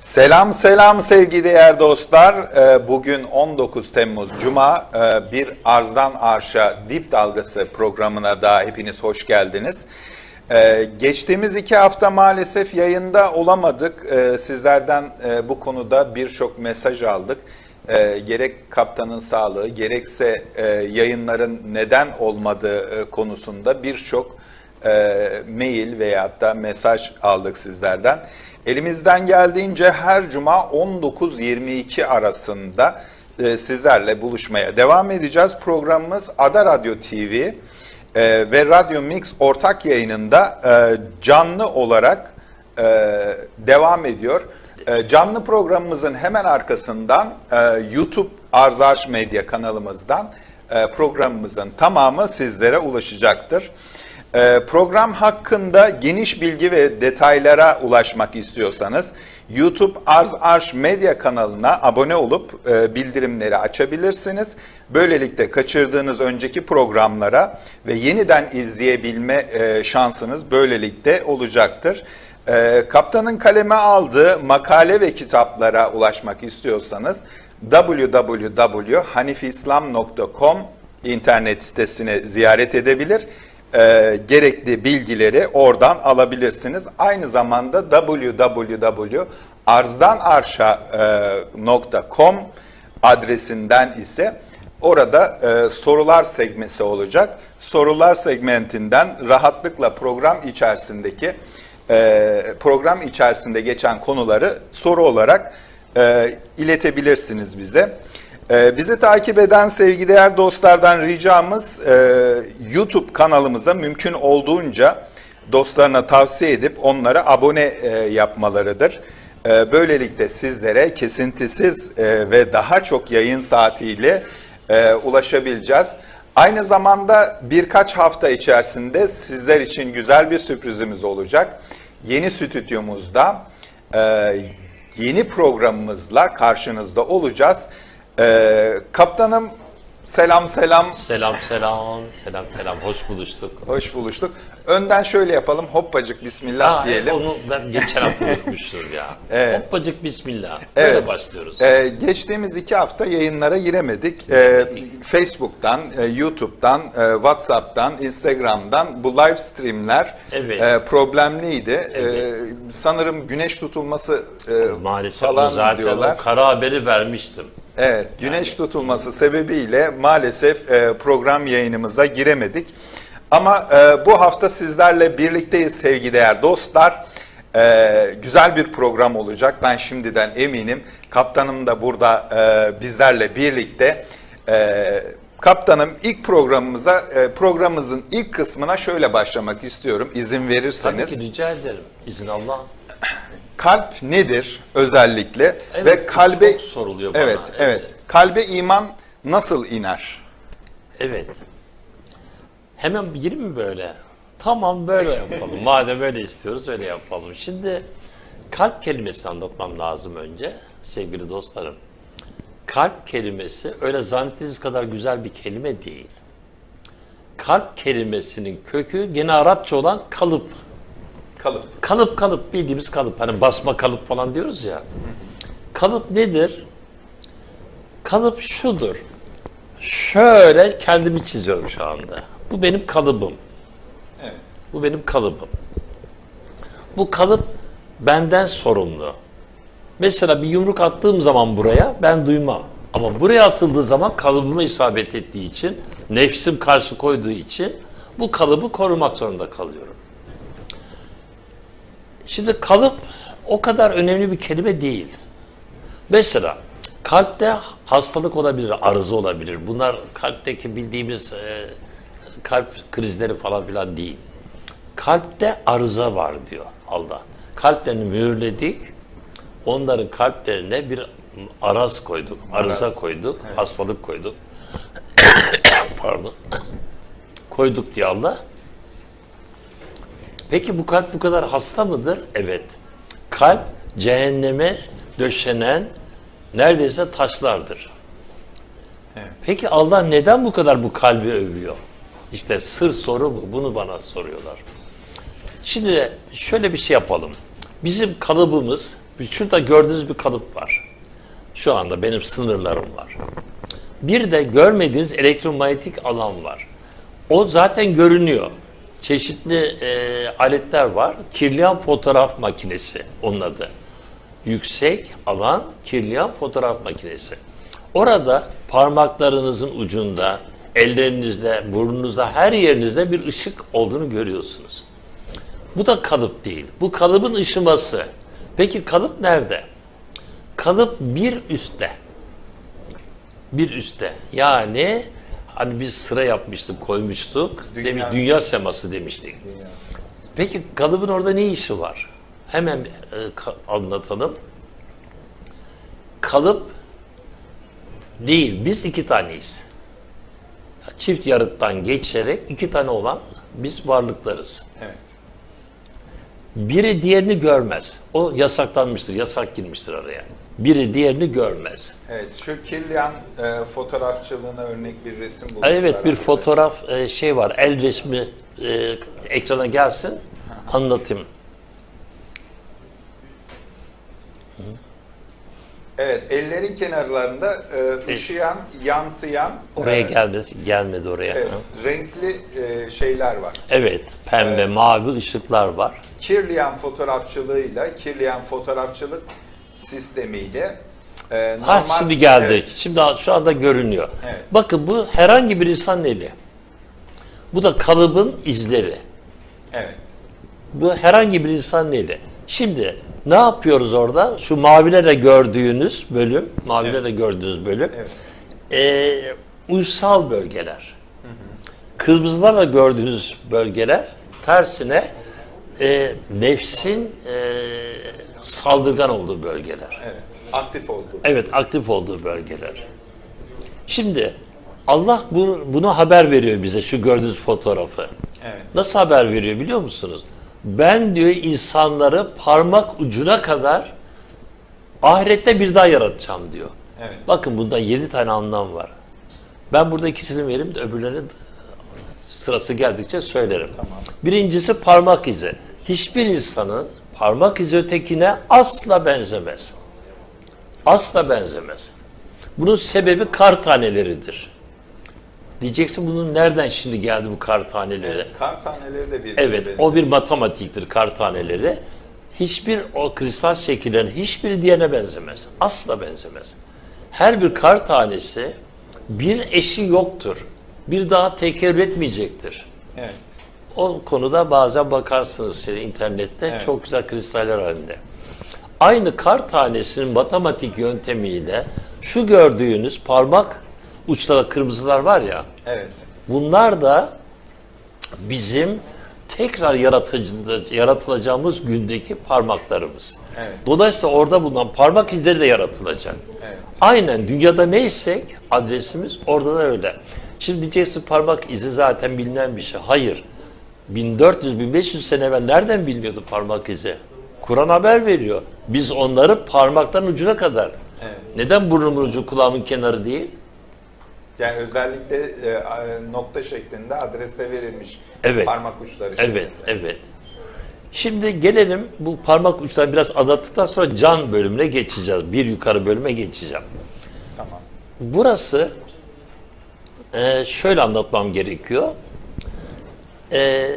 Selam selam sevgili değer dostlar. Ee, Bugün 19 Temmuz Cuma Ee, bir Arzdan Arşa Dip Dalgası programına da hepiniz hoş geldiniz. Ee, Geçtiğimiz iki hafta maalesef yayında olamadık. Sizlerden e, bu konuda birçok mesaj aldık. Gerek kaptanın sağlığı gerekse e, yayınların neden olmadığı e, konusunda birçok mail veyahut da mesaj aldık sizlerden. Elimizden geldiğince her cuma 19-22 arasında e, sizlerle buluşmaya devam edeceğiz. Programımız Ada Radyo TV e, ve Radyo Mix ortak yayınında e, canlı olarak devam ediyor. Canlı programımızın hemen arkasından YouTube Arzaş Medya kanalımızdan programımızın tamamı sizlere ulaşacaktır. Ee, Program hakkında geniş bilgi ve detaylara ulaşmak istiyorsanız YouTube Arz Arş Medya kanalına abone olup e, bildirimleri açabilirsiniz. Böylelikle kaçırdığınız önceki programlara ve yeniden izleyebilme e, şansınız böylelikle olacaktır. E, Kaptanın kaleme aldığı makale ve kitaplara ulaşmak istiyorsanız www.hanifislam.com internet sitesini ziyaret edebilir e, gerekli bilgileri oradan alabilirsiniz. Aynı zamanda www.arzdanarşa.com adresinden ise orada e, sorular segmesi olacak. Sorular segmentinden rahatlıkla program içerisindeki e, program içerisinde geçen konuları soru olarak e, iletebilirsiniz bize. Ee, Bizi takip eden sevgili değer dostlardan ricamız e, YouTube kanalımıza mümkün olduğunca dostlarına tavsiye edip onlara abone e, yapmalarıdır. E, Böylelikle sizlere kesintisiz ve daha çok yayın saatiyle ulaşabileceğiz. Aynı zamanda birkaç hafta içerisinde sizler için güzel bir sürprizimiz olacak. Yeni stüdyomuzda e, yeni programımızla karşınızda olacağız. Ee, kaptanım selam selam Selam selam, selam selam. Hoş buluştuk. hoş buluştuk. Önden şöyle yapalım hoppacık bismillah Ha, diyelim. Onu ben geçen hafta unutmuştum ya. Evet. Hoppacık bismillah. Böyle Evet. başlıyoruz. Ee, geçtiğimiz iki hafta yayınlara giremedik. Ee, Facebook'tan, e, YouTube'dan, e, WhatsApp'tan, Instagram'dan bu live streamler Evet. e, problemliydi. Ee, sanırım güneş tutulması e, Maalesef falan o zaten diyorlar. o kara haberi vermiştim. Evet, güneş tutulması sebebiyle maalesef e, program yayınımıza giremedik. Ama e, bu hafta sizlerle birlikteyiz sevgili değer dostlar. E, güzel bir program olacak. Ben şimdiden eminim. Kaptanım da burada e, bizlerle birlikte. E, kaptanım ilk programımıza, e, programımızın ilk kısmına şöyle başlamak istiyorum izin Tabii verirseniz. ki rica ederim. İzin Allah. Kalp nedir özellikle Evet, ve kalbe çok soruluyor bana. Evet, evet. Kalbe iman nasıl iner? Evet. Hemen gireyim mi böyle? Tamam böyle yapalım. Madem öyle istiyoruz öyle yapalım. Şimdi kalp kelimesini anlatmam lazım önce sevgili dostlarım. Kalp kelimesi öyle zannettiğiniz kadar güzel bir kelime değil. Kalp kelimesinin kökü gene Arapça olan kalıp. Kalıp. Kalıp kalıp bildiğimiz kalıp. Hani basma kalıp falan diyoruz ya. Kalıp nedir? Kalıp şudur. Şöyle kendimi çiziyorum şu anda. Bu benim kalıbım. Evet. Bu benim kalıbım. Bu kalıp benden sorumlu. Mesela bir yumruk attığım zaman buraya ben duymam. Ama buraya atıldığı zaman kalıbıma isabet ettiği için, nefsim karşı koyduğu için bu kalıbı korumak zorunda kalıyorum. Şimdi kalıp o kadar önemli bir kelime değil. Mesela kalpte hastalık olabilir, arıza olabilir. Bunlar kalpteki bildiğimiz e, kalp krizleri falan filan değil. Kalpte arıza var diyor Allah. Kalplerini mühürledik. Onların kalplerine bir araz koyduk, arıza Araz. koyduk, hastalık koyduk. Pardon. koyduk diyor Allah. Peki bu kalp bu kadar hasta mıdır? Evet. Kalp cehenneme döşenen neredeyse taşlardır. Evet. Peki Allah neden bu kadar bu kalbi övüyor? İşte sır soru bu. Bunu bana soruyorlar. Şimdi şöyle bir şey yapalım. Bizim kalıbımız Şurada gördüğünüz bir kalıp var. Şu anda benim sınırlarım var. Bir de görmediğiniz elektromanyetik alan var. O zaten görünüyor. Çeşitli e, aletler var. Kirliyan fotoğraf makinesi onun adı. Yüksek alan kirliyan fotoğraf makinesi. Orada parmaklarınızın ucunda, ellerinizde, burnunuzda, her yerinizde bir ışık olduğunu görüyorsunuz. Bu da kalıp değil. Bu kalıbın ışıması. Peki kalıp nerede? Kalıp bir üstte. Bir üstte. Yani hani biz sıra yapmıştık, koymuştuk. Dünya- Demiş, dünya seması demiştik. Peki kalıbın orada ne işi var? Hemen e, anlatalım. Kalıp değil, biz iki taneyiz. Çift yarıktan geçerek iki tane olan biz varlıklarız. Evet. Biri diğerini görmez. O yasaklanmıştır, yasak girmiştir araya. Biri diğerini görmez. Evet, şu Kirlian e, fotoğrafçılığına örnek bir resim bulmuşlar. Evet bir fotoğraf e, şey var, el resmi e, ekrana gelsin, anlatayım. Evet, ellerin kenarlarında e, ışıyan, yansıyan, Oraya e, gelmedi, gelmedi oraya. evet, Evet, renkli e, şeyler var. pembe, mavi ışıklar var. Kirlian fotoğrafçılığıyla, Kirlian fotoğrafçılık sistemiyle e, Ha normal- şimdi geldi. Evet, Şimdi şu anda görünüyor. Evet. Bakın bu herhangi bir insan eli. Bu da kalıbın izleri. evet, Bu herhangi bir insan eli. Şimdi ne yapıyoruz orada? Şu mavilerle gördüğünüz bölüm, mavilerle gördüğünüz bölüm, evet. e, uysal bölgeler. Kırmızılarla gördüğünüz bölgeler tersine e, nefsin e, saldırgan olduğu bölgeler. evet. Aktif oldu. Evet, aktif olduğu bölgeler. Şimdi Allah bunu, bunu haber veriyor bize şu gördüğünüz fotoğrafı. Evet. Nasıl haber veriyor biliyor musunuz? Ben diyor insanları parmak ucuna kadar ahirette bir daha yaratacağım diyor. Evet. Bakın bunda yedi tane anlam var. Ben burada ikisini vereyim de öbürlerini sırası geldikçe söylerim. Tamam. Birincisi parmak izi. Hiçbir insanın parmak izi ötekine asla benzemez. Asla benzemez. Bunun sebebi kar taneleridir. Diyeceksin bunun nereden şimdi geldi bu kar taneleri? Evet, kar taneleri de birbirine Evet, o bir matematiktir kar taneleri. Hiçbir o kristal şekillerin hiçbiri diğerine benzemez. Asla benzemez. Her bir kar tanesi bir eşi yoktur. Bir daha tekerrür etmeyecektir. Evet. O konuda bazen bakarsınız şey, internette Evet. çok güzel kristaller halinde. Aynı kar tanesinin matematik yöntemiyle şu gördüğünüz parmak uçları kırmızılar var ya Evet. Bunlar da bizim tekrar yaratılacağımız gündeki parmaklarımız. Evet. Dolayısıyla orada bulunan parmak izleri de yaratılacak. Evet. Aynen dünyada neysek adresimiz orada da öyle. Şimdi diyeceksin parmak izi zaten bilinen bir şey. Hayır. 1400-1500 sene evvel nereden biliniyordu parmak izi? Kur'an haber veriyor. Biz onları parmaktan ucuna kadar. Evet. Neden burnumun ucu kulağımın kenarı değil? Yani özellikle e, a- nokta şeklinde adreste verilmiş Evet. parmak uçları Evet, şeklinde. evet. Şimdi gelelim bu parmak uçlarını biraz anlattıktan sonra can bölümüne geçeceğiz. Bir yukarı bölüme geçeceğim. Tamam. Burası e, şöyle anlatmam gerekiyor. E,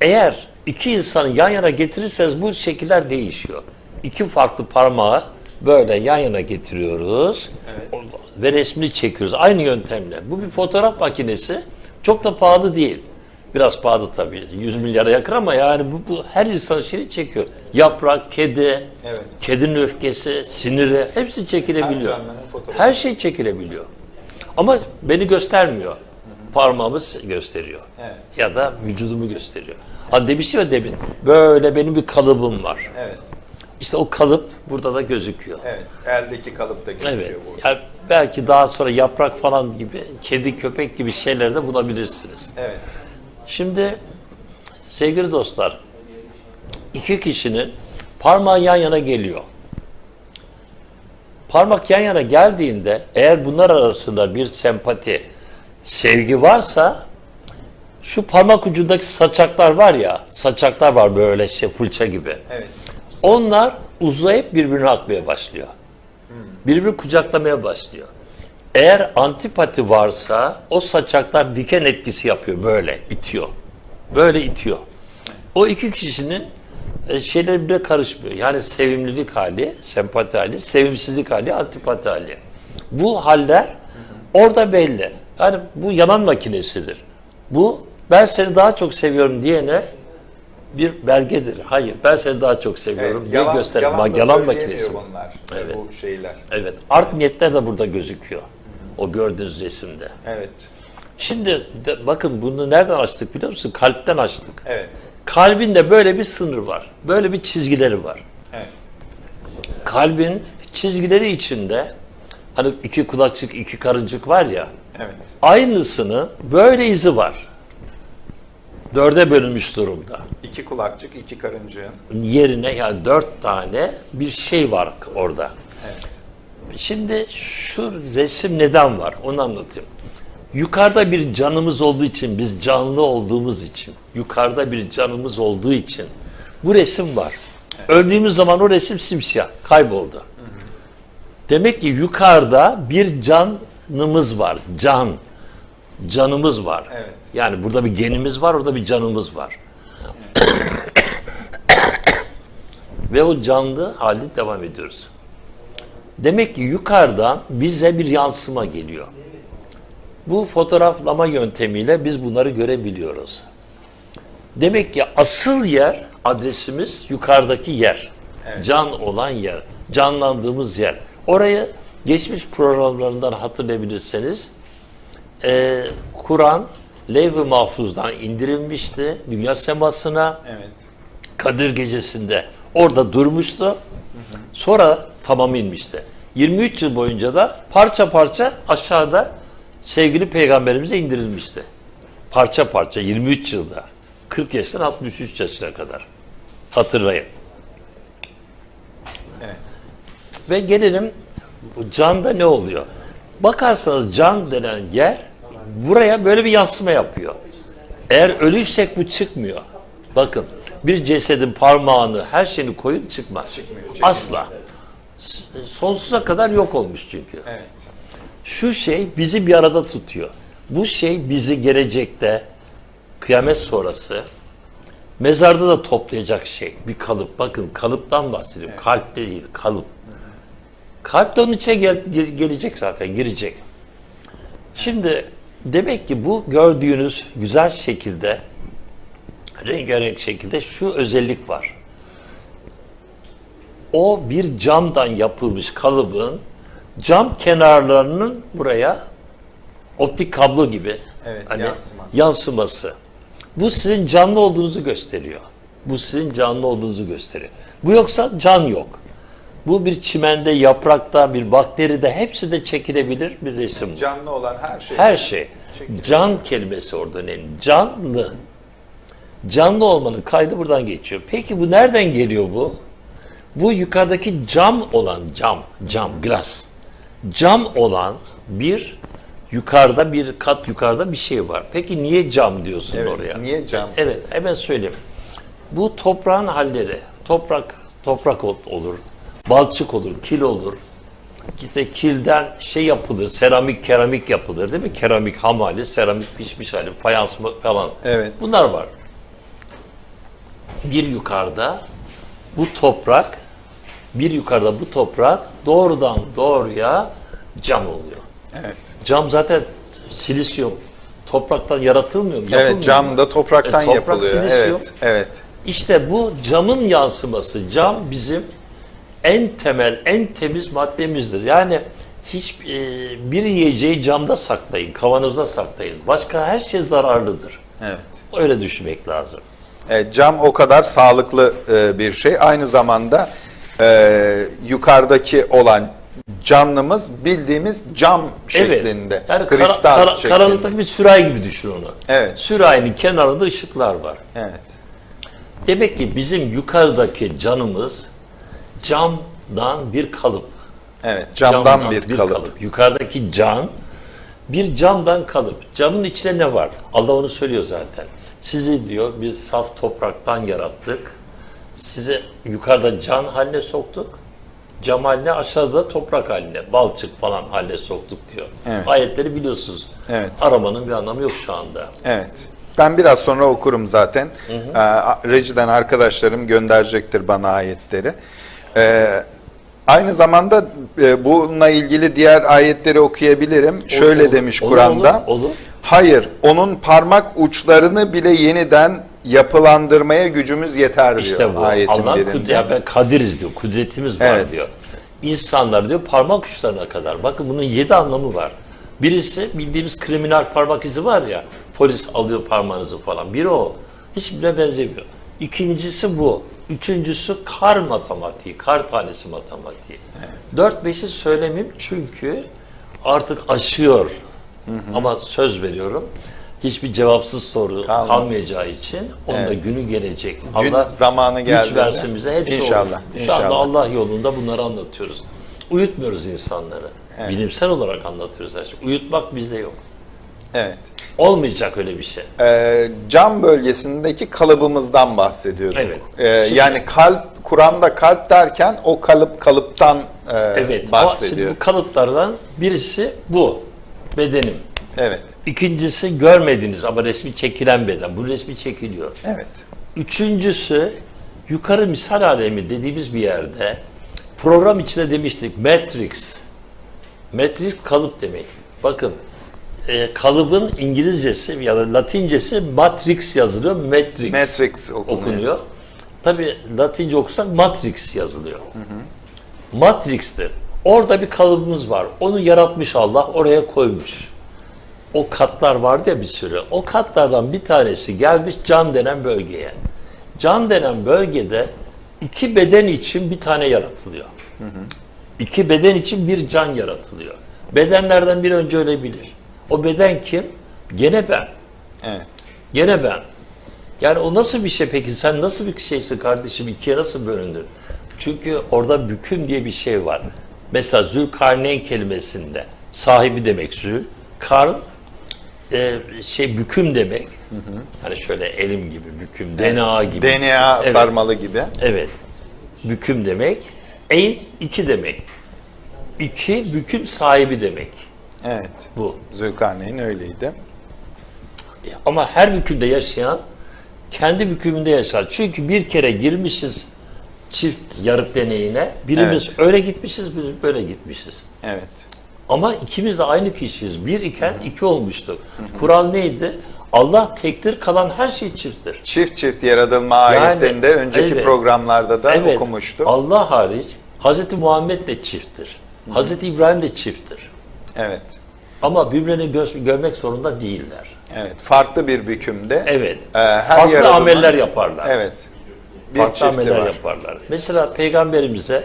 eğer iki insanı yan yana getirirseniz bu şekiller değişiyor. İki farklı parmağı böyle yan yana getiriyoruz Evet. Ve resmini çekiyoruz aynı yöntemle. Bu bir fotoğraf makinesi çok da pahalı değil. Biraz pahalı tabii. 100 milyara yakın ama yani bu, bu her insan şeyi çekiyor. Yaprak, kedi, Evet. kedinin öfkesi, siniri hepsi çekilebiliyor. Her şey çekilebiliyor. Ama beni göstermiyor. Parmağımız gösteriyor. Evet. Ya da vücudumu gösteriyor. Hani demiştim ya demin, böyle benim bir kalıbım var. Evet. İşte o kalıp burada da gözüküyor. Evet. Eldeki kalıpta gözüküyor Evet. bu. Yani belki daha sonra yaprak falan gibi, kedi, köpek gibi şeyler de bulabilirsiniz. Evet. Şimdi sevgili dostlar, iki kişinin parmağı yan yana geliyor. Parmak yan yana geldiğinde eğer bunlar arasında bir sempati, sevgi varsa şu parmak ucundaki saçaklar var ya, saçaklar var böyle şey fırça gibi. Evet. Onlar uzayıp birbirini akmaya başlıyor. Birbirini kucaklamaya başlıyor. Eğer antipati varsa o saçaklar diken etkisi yapıyor böyle itiyor. Böyle itiyor. O iki kişinin e, şeyleri birbirine karışmıyor. Yani sevimlilik hali, sempati hali, sevimsizlik hali, antipati hali. Bu haller orada belli. Yani bu yanan makinesidir. Bu ben seni daha çok seviyorum diyene bir belgedir. Hayır ben seni daha çok seviyorum Evet, diye yalan, gösterir. yalan, Yalan, yalan makinesi bu. bunlar. Evet. Bu şeyler. Evet. Art niyetler de burada gözüküyor. O gördüğünüz resimde. Evet. Şimdi de, bakın bunu nereden açtık biliyor musun? Kalpten açtık. Evet. Kalbinde böyle bir sınır var. Böyle bir çizgileri var. Evet. Kalbin çizgileri içinde hani iki kulakçık, iki karıncık var ya. Evet. Aynısını böyle izi var. Dörde bölünmüş durumda. İki kulakçık, iki karıncığın. Yerine yani dört tane bir şey var orada. Evet. Şimdi şu resim neden var onu anlatayım. Yukarıda bir canımız olduğu için, biz canlı olduğumuz için, yukarıda bir canımız olduğu için bu resim var. Öldüğümüz zaman o resim simsiyah, kayboldu. Demek ki yukarıda bir canımız var, can. Canımız var. Evet. Yani burada bir genimiz var, orada bir canımız var. Ve o canlı hali devam ediyoruz. Demek ki yukarıdan bize bir yansıma geliyor. Bu fotoğraflama yöntemiyle biz bunları görebiliyoruz. Demek ki asıl yer, adresimiz yukarıdaki yer. Can olan yer, canlandığımız yer. Orayı geçmiş programlarından hatırlayabilirseniz e, Kur'an Levh-i Mahfuz'dan indirilmişti dünya semasına. Evet. Kadir gecesinde orada durmuştu. Sonra tamam inmişti. 23 yıl boyunca da parça parça aşağıda sevgili peygamberimize indirilmişti. Parça parça 23 yılda. 40 yaştan 63 yaşına kadar. Hatırlayın. Evet. Ve gelelim canda ne oluyor? Bakarsanız can denen yer buraya böyle bir yansıma yapıyor. Eğer ölüysek bu çıkmıyor. Bakın bir cesedin parmağını her şeyini koyun çıkmaz. Çıkmıyor. Asla. Sonsuza kadar yok olmuş çünkü. Evet. Şu şey bizi bir arada tutuyor. Bu şey bizi gelecekte kıyamet sonrası mezarda da toplayacak şey. Bir kalıp. Bakın kalıptan bahsediyorum. Kalp değil, kalıp. Kalp de onun içine gel- gel- gelecek zaten, girecek. Şimdi demek ki bu gördüğünüz güzel şekilde rengarenk şekilde şu özellik var. O bir camdan yapılmış kalıbın cam kenarlarının buraya optik kablo gibi Evet, hani yansıması. yansıması. Bu sizin canlı olduğunuzu gösteriyor. Bu sizin canlı olduğunuzu gösteriyor. Bu yoksa can yok. Bu bir çimende, yaprakta, bir bakteride hepsi de çekilebilir bir resim. Canlı olan her şey. Her şey. Can kelimesi orada önemli. Canlı. Canlı olmanın kaydı buradan geçiyor. Peki bu nereden geliyor bu? Bu yukarıdaki cam olan cam, cam, glass. Cam olan bir yukarıda bir kat yukarıda bir şey var. Peki niye cam diyorsun Evet. oraya? Niye cam? Evet, hemen söyleyeyim. Bu toprağın halleri. Toprak, toprak ol- olur, balçık olur, kil olur. İşte kilden şey yapılır, seramik, keramik yapılır değil mi? Keramik ham hali, seramik pişmiş hali, fayans mı- falan. Evet. Bunlar var. Bir yukarıda bu toprak, bir yukarıda bu toprak doğrudan doğruya cam oluyor. Evet. Cam zaten silisyum. Topraktan yaratılmıyor mu? Yapılmıyor Evet, cam mu? da topraktan E, toprak yapılıyor. silisyum. Evet. Evet. İşte bu camın yansıması. Cam bizim en temel, en temiz maddemizdir. Yani hiç e, bir yiyeceği camda saklayın, kavanozda saklayın. Başka her şey zararlıdır. Evet. Öyle düşünmek lazım. Evet, cam o kadar sağlıklı e, bir şey. Aynı zamanda e, yukarıdaki olan canlımız bildiğimiz cam şeklinde. Yani kara- kristal kara- şeklinde. karanlıktaki bir sürahi gibi düşün onu. Evet. Sürahinin kenarında ışıklar var. Evet. Demek ki bizim yukarıdaki canımız camdan bir kalıp. Evet. Camdan, bir, kalıp. Yukarıdaki can bir camdan kalıp. Camın içinde ne var? Allah onu söylüyor zaten. Sizi diyor biz saf topraktan yarattık. sizi yukarıda can haline soktuk. Cam haline aşağıda toprak haline, balçık falan haline soktuk diyor. Evet. Ayetleri biliyorsunuz. Evet. Aramanın bir anlamı yok şu anda. Evet. Ben biraz sonra okurum zaten. Ee, rejiden arkadaşlarım gönderecektir bana ayetleri. Ee, aynı zamanda e, bununla ilgili diğer ayetleri okuyabilirim. Şöyle olur. demiş Olur, Kur'an'da. olur, olur. Hayır, onun parmak uçlarını bile yeniden yapılandırmaya gücümüz yeter diyor İşte bu. ayetin Allah'ın birinde. kudret, ya ben kadiriz diyor, kudretimiz var Evet. diyor. İnsanlar diyor parmak uçlarına kadar. Bakın bunun yedi anlamı var. Birisi bildiğimiz kriminal parmak izi var ya, polis alıyor parmağınızı falan. Biri o. Hiçbirine benzemiyor. İkincisi bu. Üçüncüsü kar matematiği, kar tanesi matematiği. Dört beşi söylemeyeyim çünkü artık aşıyor. Ama söz veriyorum. Hiçbir cevapsız soru Kalmadı. kalmayacağı için onun da Evet. günü gelecek. Gün Allah zamanı güç geldiğinde. versin bize. Hepsi İnşallah, olur. Şu inşallah. anda Allah yolunda bunları anlatıyoruz. Uyutmuyoruz insanları. Bilimsel olarak anlatıyoruz her şeyi. Uyutmak bizde yok. Evet. Olmayacak öyle bir şey. Ee, cam bölgesindeki kalıbımızdan bahsediyorduk. Evet. Ee, Şimdi- yani kalp, Kur'an'da kalp derken o kalıp kalıptan e, Evet. bahsediyor. Şimdi bu kalıplardan birisi bu. Bedenim. Evet. İkincisi görmediğiniz ama resmi çekilen beden. Bu resmi çekiliyor. Evet. Üçüncüsü yukarı misal alemi dediğimiz bir yerde program içinde demiştik Matrix. Matrix kalıp demek. Bakın e, kalıbın İngilizcesi ya da Latincesi Matrix yazılıyor. Matrix, Matrix okunuyor. okunuyor. Tabi Latince okusak Matrix yazılıyor. Matrix'tir. Orada bir kalıbımız var. Onu yaratmış Allah oraya koymuş. O katlar vardı ya bir sürü. O katlardan bir tanesi gelmiş can denen bölgeye. Can denen bölgede iki beden için bir tane yaratılıyor. İki beden için bir can yaratılıyor. Bedenlerden bir önce ölebilir. O beden kim? Gene ben. Evet. Gene ben. Yani o nasıl bir şey peki? Sen nasıl bir şeysin kardeşim? İkiye nasıl bölündün? Çünkü orada büküm diye bir şey var. Mesela Zülkarneyn kelimesinde sahibi demek Zül, Karn e, şey büküm demek. Hani şöyle elim gibi büküm, DNA gibi. DNA Evet. sarmalı gibi. Evet. Büküm demek. Eyn iki demek. İki büküm sahibi demek. Evet. Bu. Zülkarneyn öyleydi. Ama her bükümde yaşayan kendi bükümünde yaşar. Çünkü bir kere girmişiz çift yarık deneyine. Birimiz Evet. öyle gitmişiz, birimiz böyle gitmişiz. Evet. Ama ikimiz de aynı kişiyiz. Bir iken iki olmuştuk. Kural neydi? Allah tektir, kalan her şey çifttir. Çift çift yaratılma Yani, ayetlerinde önceki evet. programlarda da evet, okumuştuk. Allah hariç Hazreti Muhammed de çifttir. Hazreti İbrahim de çifttir. Evet. Ama birbirini gö- görmek zorunda değiller. Evet. Farklı bir bükümde. Evet. e, her Farklı ameller yaparlar. Evet. Bir farklı ameller var. yaparlar. Mesela peygamberimize